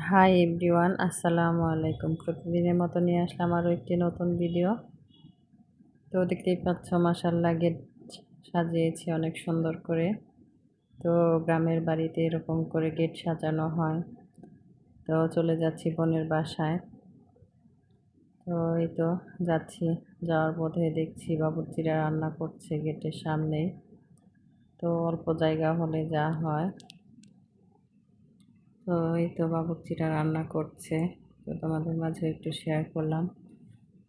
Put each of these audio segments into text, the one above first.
Hi everyone আসসালামু আলাইকুম প্রতিদিনের মতো নিয়ে আসলাম আরও একটি নতুন ভিডিও তো দেখতেই পাচ্ছ মাসাল্লা গেট সাজিয়েছি অনেক সুন্দর করে। তো গ্রামের বাড়িতে এরকম করে গেট সাজানো হয়। তো চলে যাচ্ছি বোনের বাসায়। তো এই তো যাচ্ছি, যাওয়ার পথে দেখছি বাবুর্চিরা রান্না করছে গেটের সামনেই। তো অল্প জায়গা হলে যা হয়। তো এই তো বাবুর্চিরা রান্না করছে। তো তোমাদের মাঝে একটু শেয়ার করলাম।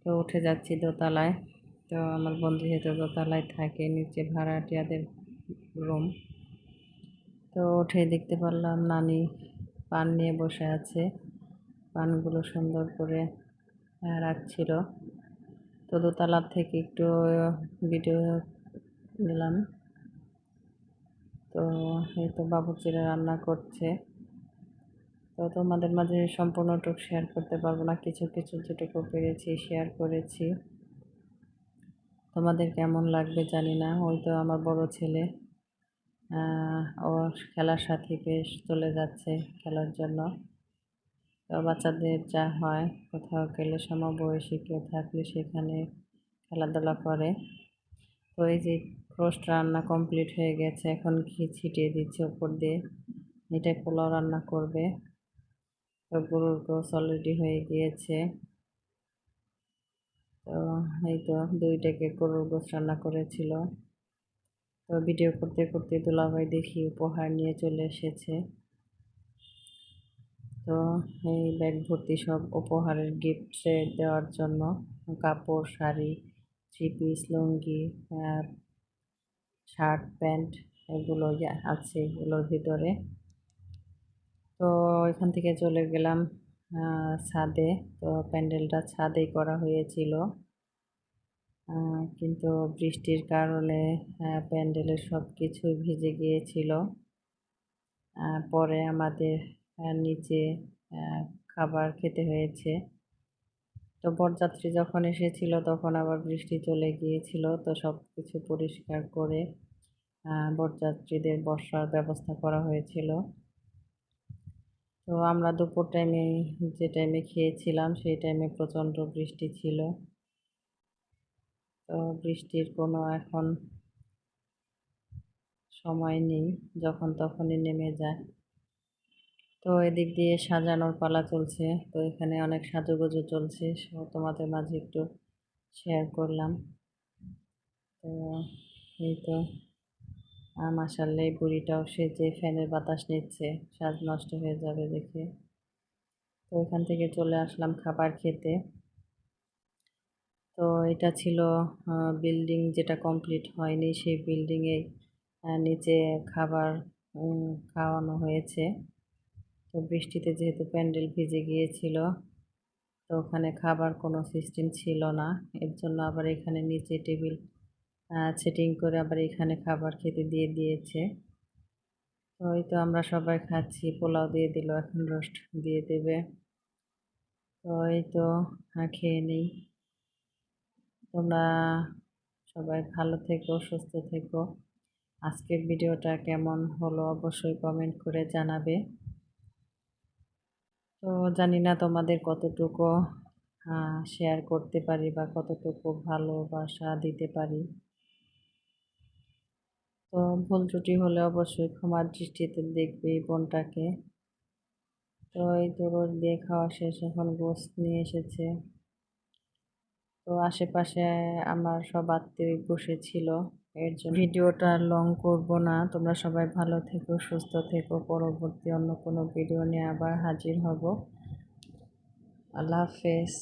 তো উঠে যাচ্ছি দোতলায়। তো আমার বন্ধু যেহেতু দোতলায় থাকে, নিচে ভাড়াটিয়াদের রুম তো উঠে দেখতে পারলাম নানি পান নিয়ে বসে আছে। পানগুলো সুন্দর করে রাখছিল। তো দোতলার থেকে একটু ভিডিও নিলাম। তো এই তো বাবুচিরা রান্না করছে। তো তোমাদের মাঝে সম্পূর্ণটুক শেয়ার করতে পারব না। কিছু কিছু যেটুকু পেরেছি শেয়ার করেছি। তোমাদের কেমন লাগবে জানি না। ওই তো আমার বড় ছেলে। ও খেলার সাথে বেশ চলে যাচ্ছে খেলার জন্য। তো বাচ্চাদের যা হয়, কোথাও গেলে সমবয়সী কেউ থাকলে সেখানে খেলাধুলা করে। তো এই যে রোস্ট রান্না কমপ্লিট হয়ে গেছে। এখন ঘি ছিটিয়ে দিচ্ছে ওপর দিয়ে। এটা পোলাও রান্না করবে। গরুর গোস অলরেডি হয়ে গিয়েছে। তো এই তো দুইটাকে গরুর গোস রান্না করেছিল। তো ভিডিও করতে করতে দুলাভাই দেখি উপহার নিয়ে চলে এসেছে। তো এই ব্যাগ ভর্তি সব উপহারের গিফটে দেওয়ার জন্য কাপড়, sari three piece lungi shirt pant এগুলো আছে এগুলোর ভিতরে তো এখান থেকে চলে গেলাম ছাদে। তো প্যান্ডেলটা ছাদেই করা হয়েছিল। কিন্তু বৃষ্টির কারণে প্যান্ডেলের সব কিছু ভিজে গিয়েছিল। পরে আমাদের নিচে খাবার খেতে হয়েছে। তো বরযাত্রী যখন এসেছিল, তখন আবার বৃষ্টি চলে গিয়েছিল। তো সব কিছু পরিষ্কার করে বরযাত্রীদের বসার ব্যবস্থা করা হয়েছিল। তো আমরা দুপুর টাইমে যে টাইমে খেয়েছিলাম, সেই টাইমে প্রচণ্ড বৃষ্টি ছিল। তো বৃষ্টির কোনো এখন সময় নেই, যখন তখনই নেমে যায়। তো এদিক দিয়ে সাজানোর পালা চলছে, তো এখানে অনেক সাজুগুজু চলছে তোমাদের মাঝে একটু শেয়ার করলাম। তো এই তো মাসাল্লা এই বুড়িটাও সে যে ফ্যানের বাতাস নিচ্ছে, স্বাদ নষ্ট হয়ে যাবে দেখে। তো এখান থেকে চলে আসলাম খাবার খেতে। তো এটা ছিল বিল্ডিং যেটা কমপ্লিট হয়নি, সেই বিল্ডিংয়ে নিচে খাবার খাওয়ানো হয়েছে। তো বৃষ্টিতে যেহেতু প্যান্ডেল ভিজে গিয়েছিল, তো ওখানে খাবার কোনো সিস্টেম ছিল না। এর জন্য আবার এখানে নিচে টেবিল সেটিং করে আবার এখানে খাবার খেতে দিয়ে দিয়েছে। ওই তো আমরা সবাই খাচ্ছি, পোলাও দিয়ে দিল, এখন রোস্ট দিয়ে দেবে। তো তো খেয়ে নিই। তোমরা সবাই ভালো থেকো, সুস্থ থেকো। আজকের ভিডিওটা কেমন হলো অবশ্যই কমেন্ট করে জানাবে। তো জানি না তোমাদের কতটুকু শেয়ার করতে পারি বা কতটুকু ভালোবাসা দিতে পারি। তো ভুল ত্রুটি হলে অবশ্যই ক্ষমার দৃষ্টিতে দেখবে এই বোনটাকে। তো এই তো রোজ দিয়ে খাওয়া শেষ, এখন গোস্ত নিয়ে এসেছে। তো আশেপাশে আমার সব আত্মীয় বসেছিল এর জন্য ভিডিওটা লং করব না। তোমরা সবাই ভালো থেকো, সুস্থ থেকো। পরবর্তী অন্য কোনো ভিডিও নিয়ে আবার হাজির হব। আল্লাহ হাফেজ।